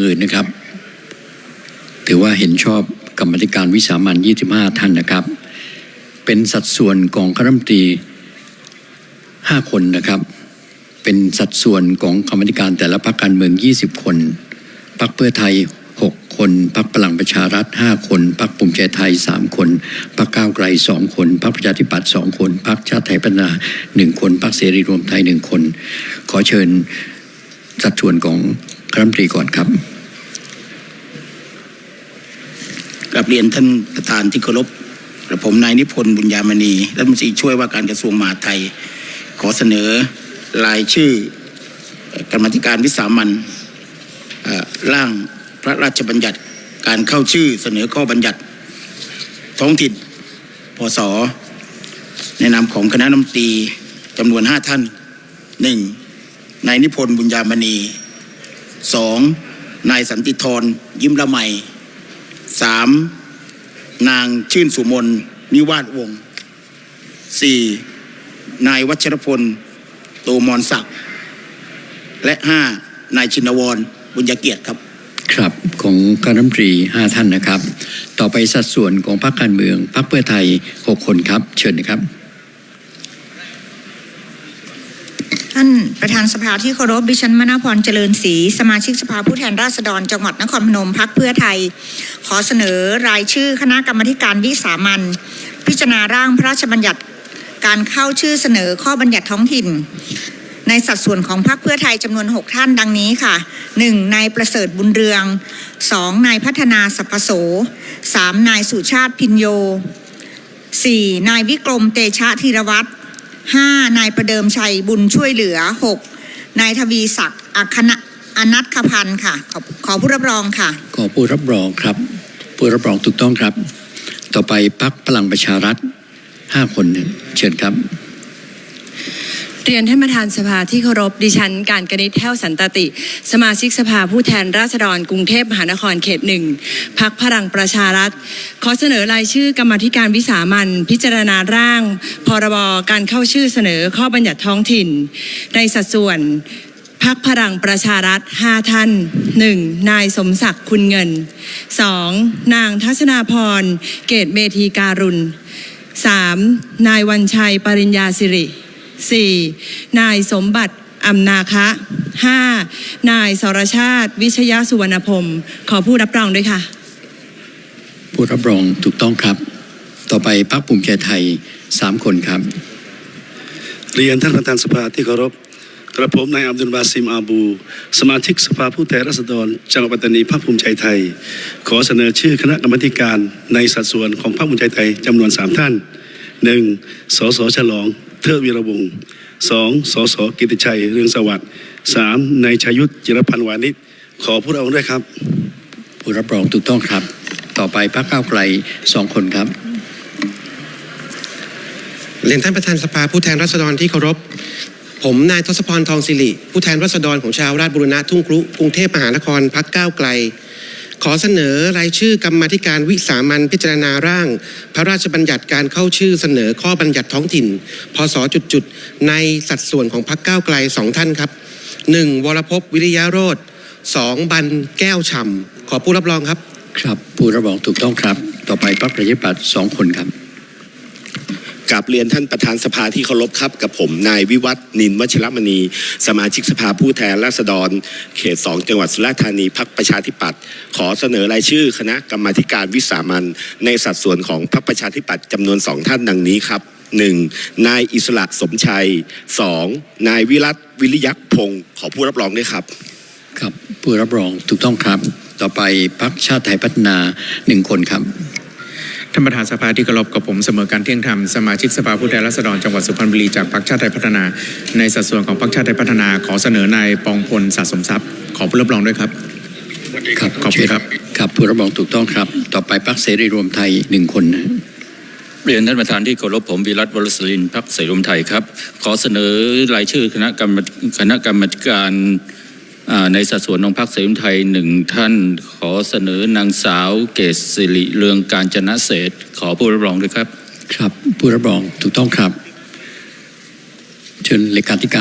างอื่นนะครับ ถือว่าเห็นชอบกรรมธิการวิสามัน25 ท่านนะครับ เป็นสัดส่วนของคณะรัฐมนตรี5 คนนะครับ เป็นสัดส่วนของกรรมธิการแต่ละพรรคการเมือง 20 คนพรรคเพื่อไทย 6 คนพรรคพลังประชารัฐ 5 คนพรรคภูมิใจไทย 3 คนพรรคก้าวไกล 2 คนพรรคประชาธิปัตย์ 2 คนพรรคชาติไทยพัฒนา 1 คนพรรคเสรีรวมไทย 1 คน ขอเชิญสัดส่วนของคณะรัฐมนตรีก่อนครับ กลับเรียนท่านประธานที่เคารพกระผมนายนิพนธ์บุญญามณีรัฐมนตรีช่วยว่าการกระทรวงมหาดไทย ขอเสนอรายชื่อกรรมธิการวิสามันร่างพระราชบัญญัติการเข้าชื่อเสนอข้อบัญญัติท้องถิ่นพศในนามของคณะรัฐมนตรีจำนวนห้าท่านหนึ่งนายนิพนธ์บุญญามณีสองนายสันติธรยิ้มละไม สามนางชื่นสุมนนิวาสวงสี่นายวัชรพลโตมอนศักดิ์และห้านายชินวรบุญญาเกียรติครับครับของคณะรัฐมนตรี5ท่านนะครับ ต่อไปสัดส่วนของพรรคการเมืองพรรคเพื่อไทย6คนครับ เชิญนะครับ ท่านประธานสภาที่เคารพดิฉันมณพรเจริญศรีสมาชิกสภาผู้แทนราษฎรจังหวัดนครพนมพักเพื่อไทย ขอเสนอรายชื่อคณะกรรมการวิสามันพิจารณาร่างพระราชบัญญัติการเข้าชื่อเสนอข้อบัญญัติท้องถิ่น ในสัดส่วนของพรรคเพื่อไทยจำนวน 6 ท่านดังนี้ค่ะ 1. นายประเสริฐบุญเรือง 2. นายพัฒนาสัพโส 3. นายสุชาติพินโย 4. นายวิกรมเตชะธีรวัตร 5. นายประเดิมชัยบุญช่วยเหลือ 6. นายทวีศักดิ์อัคณะอนัทขพันธ์ค่ะ ขอขอผู้รับรองค่ะ ขอผู้รับรองครับ ผู้รับรองถูกต้องครับ ต่อไปพักพลังประชารัฐ 5 คนเชิญครับ เรียนท่านประธานสภาที่เคารพดิฉัน การกนิษฐ์แท้วสันตติ สมาชิกสภาผู้แทนราษฎรกรุงเทพมหานครเขตหนึ่งพักพลังประชารัฐ ขอเสนอรายชื่อกรรมาธิการวิสามันพิจารณาร่าง พรบการเข้าชื่อเสนอข้อบัญญัติท้องถิ่น ในสัดส่วนพักพลังประชารัฐ 5 ท่าน 1. นายสมศักดิ์คุณเงิน 2. นางทัศนาพร เกตเมธีการุณ 3. นายวันชัยปริญญาสิริ 4. นายสมบัติอำนาคะ 5. นายสรชาติ วิชยสุวรรณพรมขอผู้รับรองด้วยค่ะ ผู้รับรองถูกต้องครับ ต่อไปพรรคภูมิใจไทย 3 คนครับ เรียนท่านประธานสภาที่เคารพกระผมนายอับดุลบาซิมอาบู สมาชิกสภาผู้แทนราษฎรจังหวัดปัตตานีพรรคภูมิใจไทย ขอเสนอชื่อคณะกรรมาธิการในสัดส่วนของพรรคภูมิใจไทยจำนวนสามท่าน หนึ่งสสฉลอง เทิดวีรวงศ์สองสสกิติชัยเรืองสวัสดิ์สามนายชยุทธจิรพันธ์วานิชขอผู้รับรองด้วยครับ ผู้รับรองถูกต้องครับ ต่อไปพรรคก้าวไกล2คนครับเรียนท่านประธานสภาผู้แทนราษฎรที่เคารพ ผมนายทศพรทองสิริ ผู้แทนราษฎรของชาวราชบุรณะทุ่งครุกรุงเทพมหานครพักก้าวไกล ขอเสนอรายชื่อกรรมาธิการวิสามันพิจารณาร่าง พระราชบัญญัติการเข้าชื่อเสนอข้อบัญญัติท้องถิ่น พศจุดๆในสัดส่วนของพักก้าวไกลสองท่านครับ 1. วรพพวิริยะโรธ 2. บันแก้วฉ่ำขอผู้รับรองครับ ครับ ผู้รับรองถูกต้องครับ ต่อไปพรรคประชาธิปัตย์2คนครับ กับเรียนท่านประธานสภาที่เคารพครับกับผมนายวิวัฒน์นินวชิรมณี สมาชิกสภาผู้แทนราษฎร เขต2จังหวัดสุราษฎร์ธานีพักประชาธิปัตย์ขอเสนอรายชื่อคณะกรรมาการวิสามันในสัดส่วนของพักประชาธิปัตย์จำนวนสองท่านดังนี้ครับ 1. นายอิสระสมชัย 2. นายวิรัตวิริยักษ์พงศ์ขอผู้รับรองด้วยครับ ครับผู้รับรองถูกต้องครับ ต่อไปพรรคชาติไทยพัฒนา1คนครับานประธานสภาที่เคารพกับผมเสมอการเที่ยงธรรมสมาชิกสภาผู้แทนราษฎรจังหวัดสุพรรณบุรีจากพรรคชาติไทยพัฒนา ในสัดส่วนของพรรคชาติไทยพัฒนาขอเสนอนายปองพลสะสมทรัพย์ ขอผู้รับรองด้วยครับครับขอบคุณครับครับผู้รับรองถูกต้องครับ ต่อไปพรรคเสรีรวมไทย1คนนะเรียนท่านประธานที่เคารพผมวิรัตวรสลินพักเสรีรวมไทยครับ ขอเสนอรายชื่อคณะกรรมคณะกรรมการ ในสัดส่วนของพรรคเสรีไทยหนึ่งท่านขอเสนอนางสาวเกศสิริเรืองการจนะเศรษขอผู้รับรองด้วยครับ ครับ ผู้รับรองถูกต้องครับ เชิญเลขาธิการ